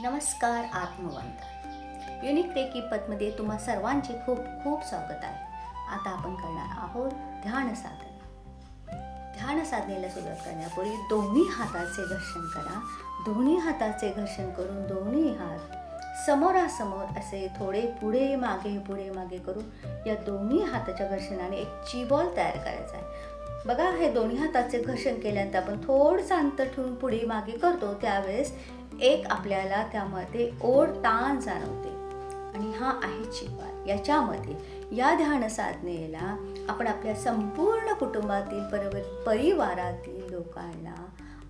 नमस्कार आत्मवंत. Unique take पदमध्ये तुम्हा सर्वांचे खूप खूप स्वागत आहे. आता आपण करणार आहोत ध्यान साधना. ध्यान साधनेला सुरुवात करण्यापूर्वी दोन्ही हाताचे घर्षण करा. दोन्ही हाताचे घर्षण करून दोन्ही हात समोरासमोर असे थोडे पुढे मागे पुढे मागे करून या दोन्ही हाताच्या घर्षणाने एक चिबॉल तयार करायचा आहे. बघा हे दोन्ही हाताचे घर्षण केल्यानंतर आपण थोडंसं अंतर ठेवून पुढे मागे करतो. त्यावेळेस एक आपल्याला त्यामध्ये ओढ ताण जाणवते. आणि हा आहे चिपाल याच्यामध्ये या ध्यान साधनेला आपण आपल्या संपूर्ण कुटुंबातील पर परिवारातील लोकांना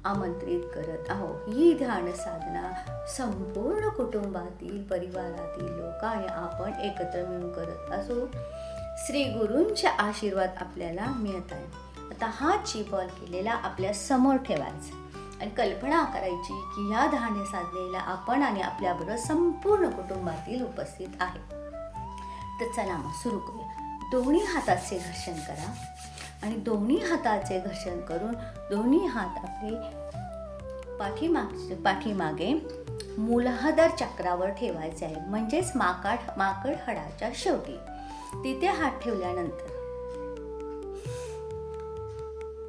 आमंत्रित करत आहोत. ही ध्यान साधना संपूर्ण कुटुंबातील परिवारातील लोकांनी आपण एकत्र मिळून करत असू. श्री गुरूंचे आशीर्वाद आपल्याला मिळत आहे. आता हा चिबॉल केलेला आपल्यासमोर ठेवायचा आणि कल्पना करायची की ह्या धाने साधनेला आपण आणि आपल्याबरोबर संपूर्ण कुटुंबातील उपस्थित आहे. तर चला मग सुरू करूया. दोन्ही हाताचे घर्षण करा आणि दोन्ही हाताचे घर्षण करून दोन्ही हात आपले पाठीमाग पाठीमागे मूलाधार चक्रावर ठेवायचे आहे. म्हणजेच माकाड माकड हडाच्या शेवटी. तिथे हात ठेवल्यानंतर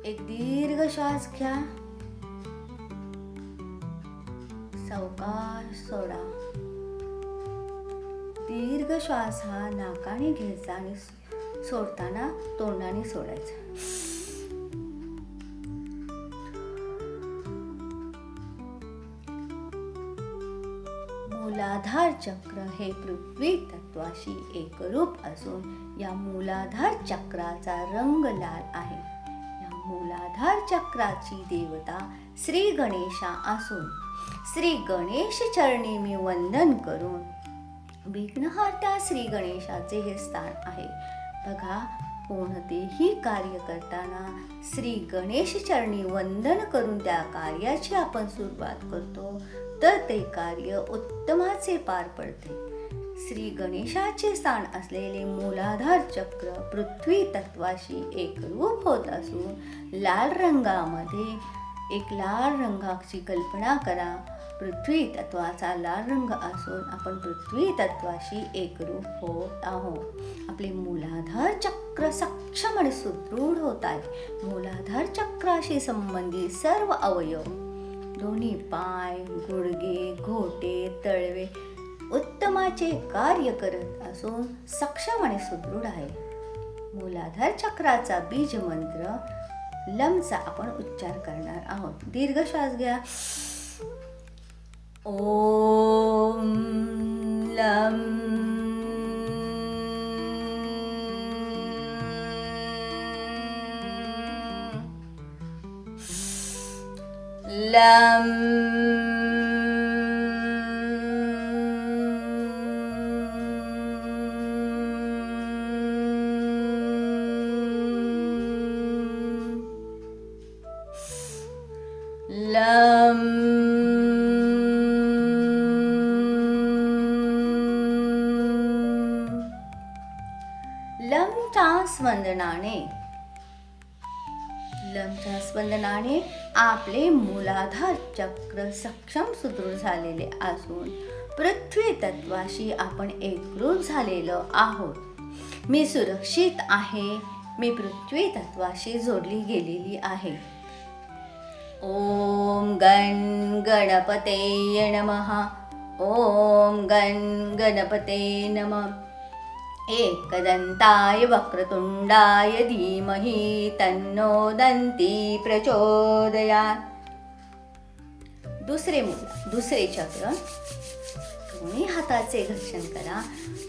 एक दीर्घ श्वास घ्या. सावकाश सोडा दीर्घ श्वास हा नाकाने घ्यायचा आणि सोडताना तोंडाने सोडायचा. मूलाधार चक्र हे पृथ्वी तत्वाशी एकरूप असून या मूलाधार चक्राचा रंग लाल आहे. या मूलाधार चक्राची देवता श्री गणेशा असून श्री गणेश चरणी मी वंदन करून. विघ्नहर्ता श्री गणेशाचे हे स्थान आहे. बघा कोणतेही कार्य करताना श्री गणेश चरणी वंदन करून त्या कार्याची आपण सुरुवात करतो तर ते कार्य उत्तमाचे पार पडते. श्री गणेशाचे स्थान असलेले मूलाधार चक्र पृथ्वी तत्वाशी एकरूप होत असून लाल रंगामध्ये एक लाल रंगाची कल्पना करा. पृथ्वी तत्वाचा लाल रंग असून आपण पृथ्वी तत्वाशी एकरूप होत आहोत. आपले मूलाधार चक्र सक्षम आणि सुदृढ होत आहे मूलाधार चक्राशी संबंधित सर्व अवयव. दोन्ही पाय गुडघे घोटे तळवे उत्तमाचे कार्य करत असून सक्षम आणि सुदृढ आहे मूलाधार चक्राचा बीज मंत्र लमचा आपण उच्चार करणार आहोत. दीर्घ श्वास घ्या. ओम लम. लम. लम स्पंदनाने लमच्या स्पंदनाने आपले मूलाधार चक्र सक्षम सुदृढ झालेले असून पृथ्वी तत्वाशी आपण एकरूप झालेलो आहोत. मी सुरक्षित आहे. मी पृथ्वी तत्वाशी जोडली गेलेली आहे. ओम गण गणपते नमः. ओम गण गणपते नमः. एकदन्ताय वक्रतुण्डाय धीमहि तन्नो दन्ती प्रचोदयात्। दुसरे दुसरे चक्र. दोन्ही हाताचे घर्षण करा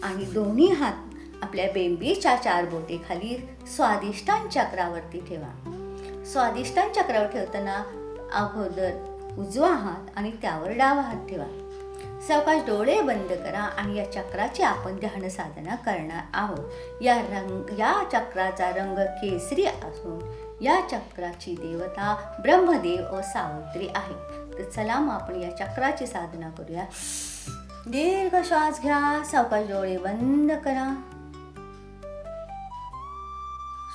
आणि दोन्ही हात आपल्या बेंबीच्या चार बोटेखाली स्वादिष्टान चक्रावरती ठेवा. स्वादिष्टान चक्रावर ठेवताना अगोदर उजवा हात आणि त्यावर डावा हात ठेवा. सावकाश डोळे बंद करा आणि या चक्राची आपण ध्यान साधना करणार आहोत. या रंग या चक्राचा रंग केसरी असून या चक्राची देवता ब्रह्मदेव व सावित्री आहे तर चला मग आपण या चक्राची साधना करूया. दीर्घ श्वास घ्या सावकाश डोळे बंद करा.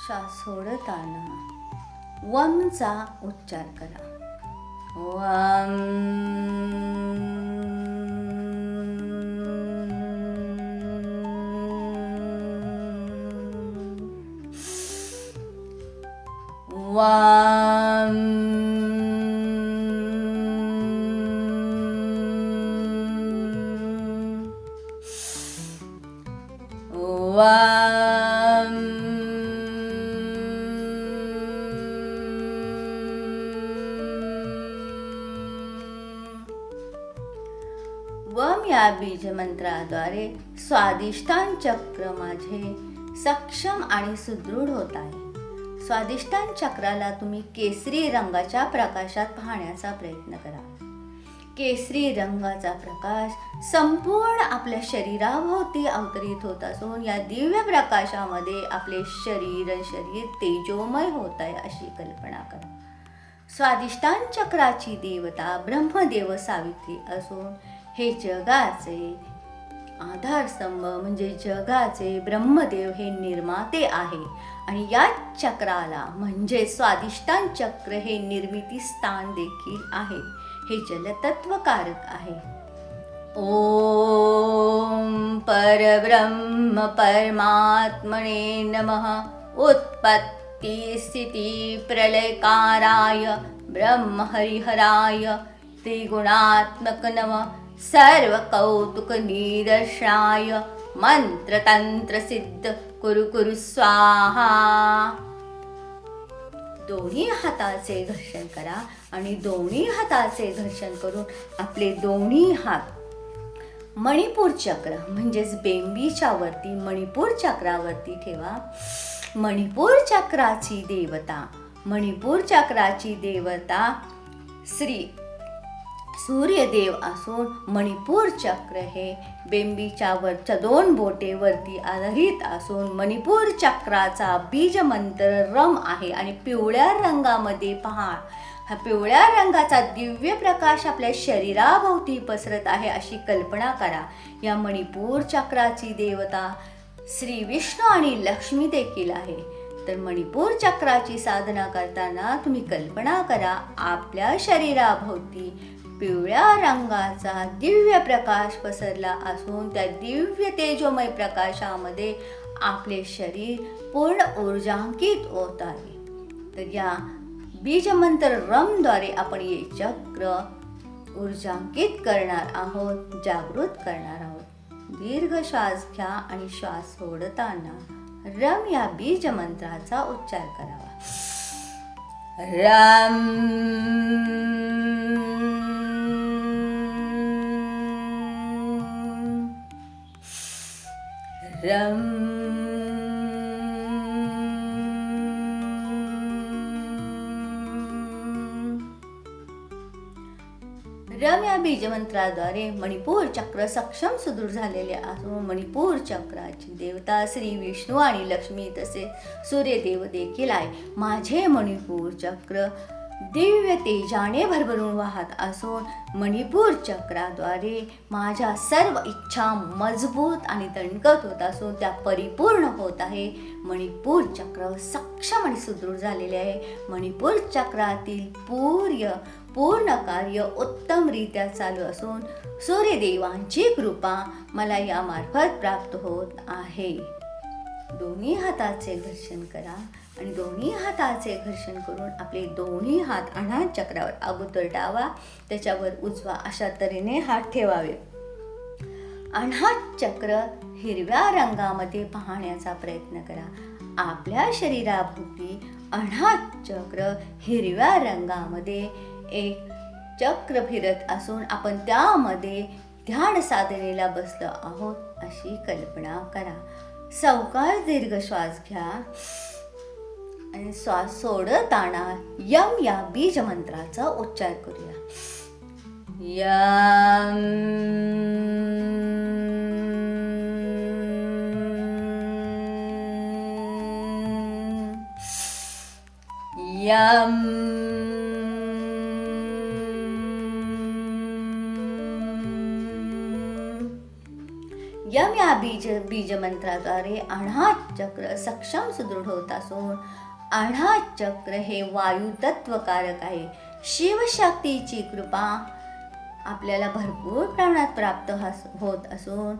श्वास सोडताना वमचा उच्चार करा. वम वाम वाम वम या बीज मंत्राद्वारे स्वादिष्टान चक्र माझे सक्षम आणि सुदृढ होत आहे. स्वादिष्टान चक्राला तुम्ही केसरी रंगाच्या प्रकाशात पाहण्याचा प्रयत्न करा. केसरी रंगाचा प्रकाश संपूर्ण आपल्या शरीराभोवती अवतरित होत असून या दिव्य प्रकाशामध्ये आपले शरीर शरीर तेजोमय होत आहे अशी कल्पना करा. स्वादिष्टान चक्राची देवता ब्रह्मदेव सावित्री असून हे जगाचे आधारस्तंभ म्हणजे जगाचे ब्रह्मदेव हे निर्माते आहे. आणि या चक्राला म्हणजे स्वादिष्टान चक्र हे निर्मिती स्थान देखील आहे. हे जलतत्वकारक आहे. ओम परब्रह्म परमात्मने नमः. उत्पत्ती स्थिती प्रलयकाराय ब्रह्म हरिहराय त्रिगुणात्मक नम सर्व कौतुक निरशाय मंत्र तंत्र सिद्ध कुरु कुरु स्वाहा. दोन्ही हाताचे घर्षण करा आणि दोन्ही हाताचे घर्षण करून आपले दोन्ही हात मणिपूर चक्र म्हणजेच बेंबीच्या वरती मणिपूर चक्रावरती ठेवा. मणिपूर चक्राची देवता मणिपूर चक्राची देवता श्री सूर्यदेव असून मणिपूर चक्र हे बेंबीच्या वरच्या दोन बोटेवरती आधारित असून मणिपूर चक्राचा बीज मंत्र रम आहे आणि पिवळ्या रंगामध्ये पहा हा पिवळ्या रंगाचा दिव्य प्रकाश आपल्या शरीराभोवती पसरत आहे अशी कल्पना करा. या मणिपूर चक्राची देवता श्री विष्णू आणि लक्ष्मी देखील आहे. तर मणिपूर चक्राची साधना करताना तुम्ही कल्पना करा आपल्या शरीराभोवती पिवळ्या रंगाचा दिव्य प्रकाश पसरला असून त्या दिव्य तेजोमय प्रकाशामध्ये आपले शरीर पूर्ण ऊर्जांकित होत आहे. तर या बीजमंत्र रमद्वारे आपण हे चक्र ऊर्जांकित करणार आहोत जागृत करणार आहोत. दीर्घ श्वास घ्या आणि श्वास सोडताना रम या बीज मंत्राचा उच्चार करावा. रम रम। रम या बीजमंत्राद्वारे मणिपूर चक्र सक्षम सुदृढ झालेले असून मणिपूर चक्राची देवता श्री विष्णू आणि लक्ष्मी तसेच सूर्यदेव देखील आहे. माझे मणिपूर चक्र दिव्य तेजाने भरभरून वाहत असून मणिपूर चक्राद्वारे माझ्या सर्व इच्छा मजबूत आणि दणकत होत असून त्या परिपूर्ण होत आहे. मणिपूर चक्र सक्षम आणि सुदृढ झालेले आहे. मणिपूर चक्रातील पूर्य पूर्ण कार्य उत्तमरित्या चालू असून सूर्यदेवांची कृपा मला यामार्फत प्राप्त होत आहे. दोन्ही हाताचे घर्षण करा आणि दोन्ही हाताचे घर्षण करून आपले दोन्ही हात अनाथ चक्रावर अगोदर डावा त्याच्यावर उजवा अशा तऱ्हेने हात ठेवावे. अनाथ चक्र हिरव्या रंगामध्ये पाहण्याचा प्रयत्न करा. आपल्या शरीराभोवती अनाथ चक्र हिरव्या रंगामध्ये एक चक्र फिरत असून आपण त्यामध्ये ध्यान साधनेला बसलो आहोत अशी कल्पना करा. सावकाश दीर्घ श्वास घ्या. आणि श्वास सोडताना यम या बीज मंत्राचा उच्चार करूया. यम. यम. यम या बीज बीज मंत्राद्वारे अनाथ चक्र सक्षम सुदृढ होत असून अनाथ चक्र हे वायू तत्वकारक आहे. शिवशक्तीची कृपा आपल्याला भरपूर प्रमाणात प्राप्त होत असून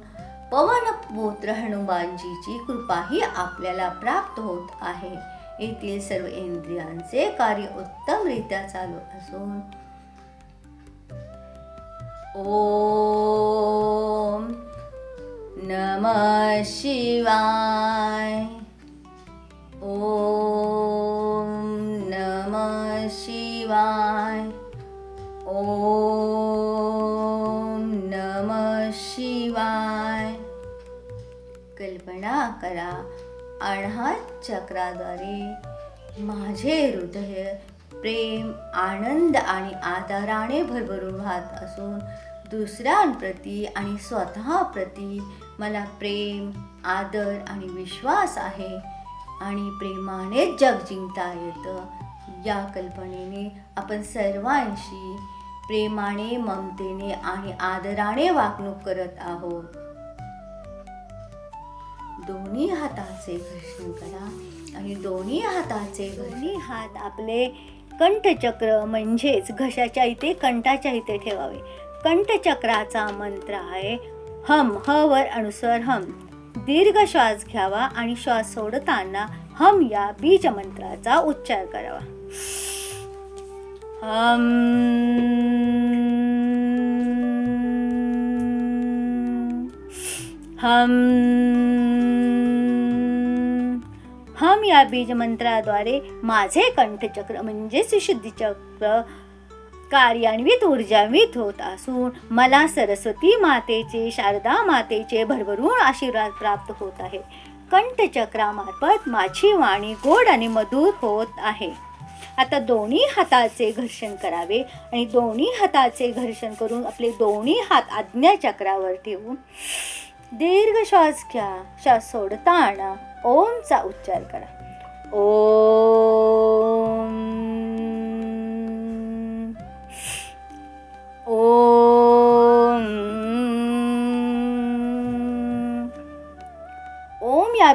पवनपुत्र हनुमानजीची कृपाही आपल्याला प्राप्त होत आहे. येथील सर्व इंद्रियांचे कार्य उत्तमरित्या चालू असून ओ शिवाय। ओम नम शिवाय। ओम नम शिवाय। कल्पना करा आघात चक्राद्वारे माझे हृदय प्रेम आनंद आणि आदराने भरभरून वाहत असून दुसऱ्यांप्रती आणि स्वतःप्रती मला प्रेम आदर आणि विश्वास आहे. आणि प्रेमाने जग जिंकता येतं. या कल्पनेने आपण सर्वांशी प्रेमाने ममतेने आणि आदराने वागणूक करत आहोत. दोन्ही हाताचे घर्षण करा आणि दोन्ही हाताचे दोन्ही हात आपले कंठचक्र म्हणजेच घशाच्या इथे कंठाच्या इथे ठेवावे. कंठचक्राचा मंत्र आहे हम ह वर अनुस्वर हम. दीर्घ श्वास घ्यावा आणि श्वास सोडताना हम या बीज मंत्राचा उच्चार करावा. हम. हम. हम या बीज मंत्राद्वारे माझे कंठचक्र म्हणजेच शुद्धीचक्र कार्यान्वित ऊर्जान्वित होत असून मला सरस्वती मातेचे शारदा मातेचे भरभरून आशीर्वाद प्राप्त होत आहे. कंठचक्रामार्फत माझी वाणी गोड आणि मधुर होत आहे. आता दोन्ही हाताचे घर्षण करावे आणि दोन्ही हाताचे घर्षण करून आपले दोन्ही हात आज्ञाचक्रावर ठेवून दीर्घ श्वास घ्या. श्वास सोडताना ओमचा उच्चार करा. ओम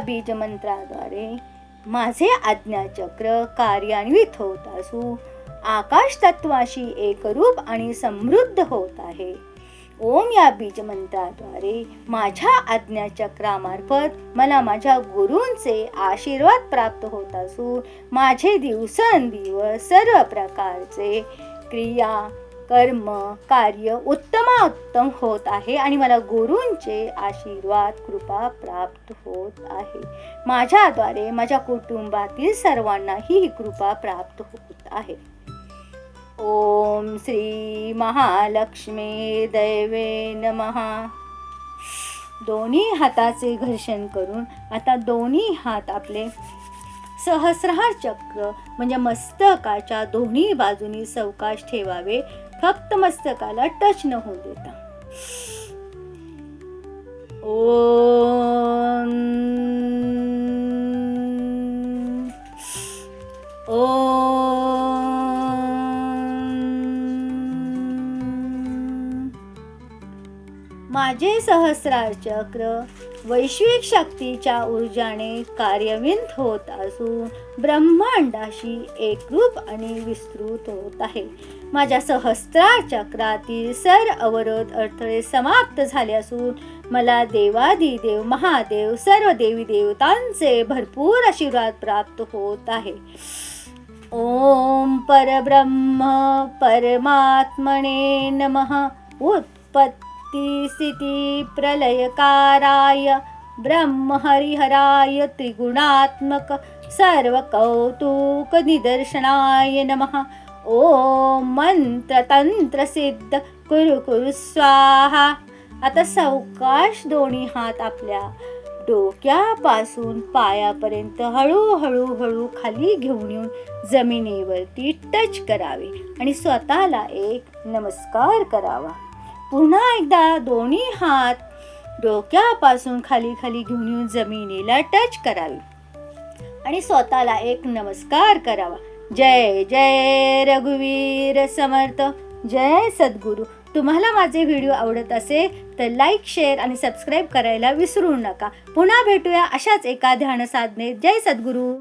बीजमंत्राद्वारे बीज मंत्राद्वारे माझे आज्ञाचक्र कार्यान्वित होत असू. आकाश तत्वाशी एकरूप आणि समृद्ध होत आहे. ओम या बीज मंत्राद्वारे माझ्या आज्ञाचक्रामार्फत मला माझ्या गुरूंचे आशीर्वाद प्राप्त होत असून माझे दिवसेंदिवस सर्व प्रकारचे क्रिया कर्म कार्य उत्तमात्तम होत आहे आणि मला गुरूंचे आशीर्वाद कृपा प्राप्त होत आहे. माझ्याद्वारे माझ्या कुटुंबातील सर्वांनाही ही कृपा प्राप्त होत आहे. ओम श्री महालक्ष्मी दैवे नमहा दोन्ही हाताचे घर्षण करून आता दोन्ही हात आपले सहस्रहार चक्र म्हणजे मस्तकाच्या दोन्ही बाजूनी सवकाश ठेवावे. फक्त मस्तकाला टच न होऊ देता. ओम. ओम. माझे सहस्रार चक्र वैश्विक शक्तीच्या ऊर्जाने कार्यविंत होत असून ब्रह्मांडाशी एकरूप आणि विस्तृत होत आहे. माझ्या सहस्रार चक्रातील सर अवरोध अडथळे समाप्त झाले असून मला देवादिदेव महादेव सर्व देवी देवतांचे भरपूर आशीर्वाद प्राप्त होत आहे. ओम परब्रह्म परमात्मने नमः. उत्पत्ती स्थिती प्रलयकाराय ब्रह्महरिहराय त्रिगुणात्मक सर्व कौतुक निदर्शनाय नमः. ओम मंत्र तंत्र सिद्ध कुरु कुरु स्वाहा. आता सावकाश दोन्ही हात आपल्या डोक्यापासून पायापर्यंत हळूहळू हळू खाली घेऊन येऊन जमिनीवरती टच करावे आणि स्वतःला एक नमस्कार करावा. पुन्हा एकदा दोन्ही हात डोक्यापासून खाली खाली घेऊन येऊन जमिनीला टच करावे आणि स्वतःला एक नमस्कार करावा. जय जय रघुवीर समर्थ. जय सद्गुरू. तुम्हाला माझे व्हिडिओ आवडत असेल तर लाईक शेअर आणि सबस्क्राईब करायला विसरू नका. पुन्हा भेटूया अशाच एका ध्यान साधनेत जय सद्गुरू.